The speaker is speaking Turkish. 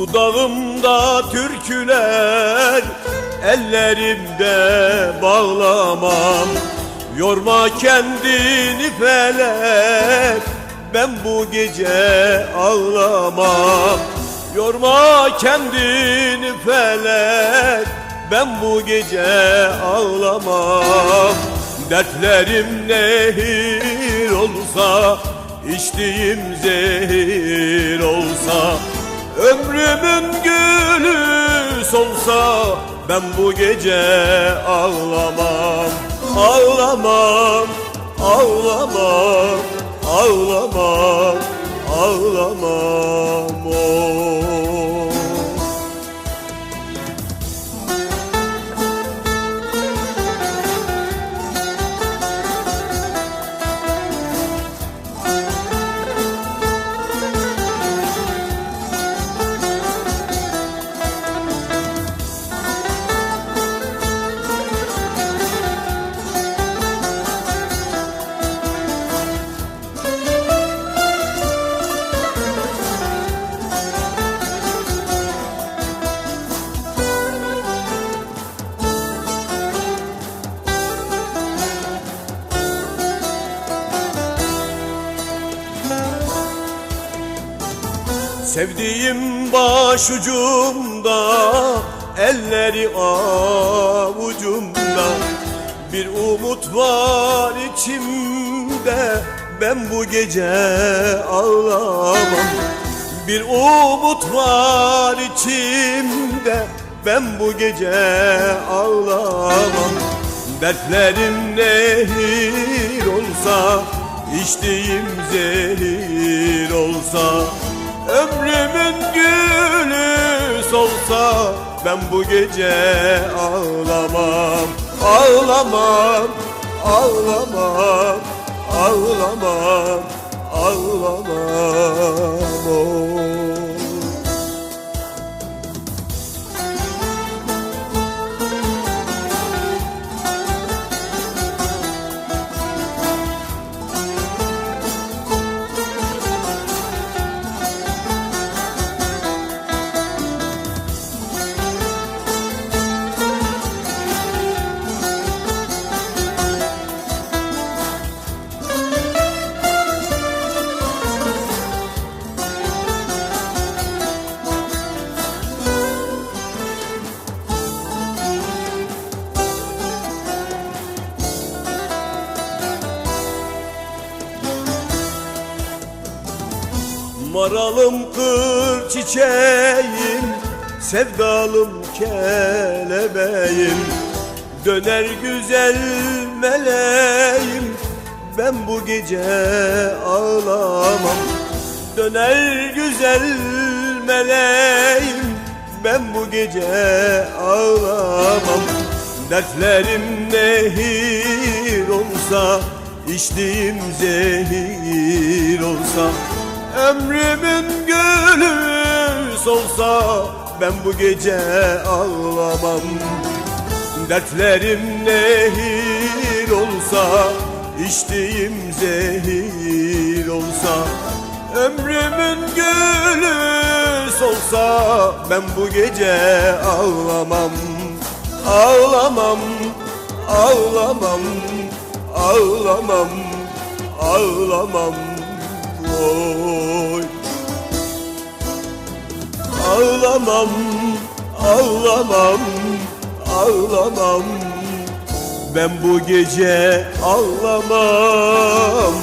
Dudağımda türküler Ellerimde bağlamam. Yorma kendini felek Ben bu gece ağlamam. Yorma kendini felek Ben bu gece ağlamam. Dertlerim nehir olsa içtiğim zehir olsa Ömrümün gülü solsa Ben bu gece ağlamam. Ağlamam, ağlamam, ağlamam, ağlamam Sevdiğim başucumda Elleri avucumda. Bir umut var içimde Ben bu gece ağlamam. Bir umut var içimde Ben bu gece ağlamam. Dertlerim nehir olsa içtiğim zehir olsa Ömrümün gülü solsa Ben bu gece ağlamam Ağlamam, ağlamam, ağlamam, ağlamam oh. Maralım kır çiçeğim Sevdalım kelebeğim. Döner güzel meleğim Ben bu gece ağlamam. Döner güzel meleğim Ben bu gece ağlamam. Dertlerim nehir olsa içtiğim zehir olsa Ömrümün gülü solsa Ben bu gece ağlamam. Dertlerim nehir olsa içtiğim zehir olsa Ömrümün gülü solsa Ben bu gece ağlamam. Ağlamam, ağlamam, ağlamam, ağlamam oy. Ağlamam, ağlamam, ağlamam. Ben bu gece ağlamam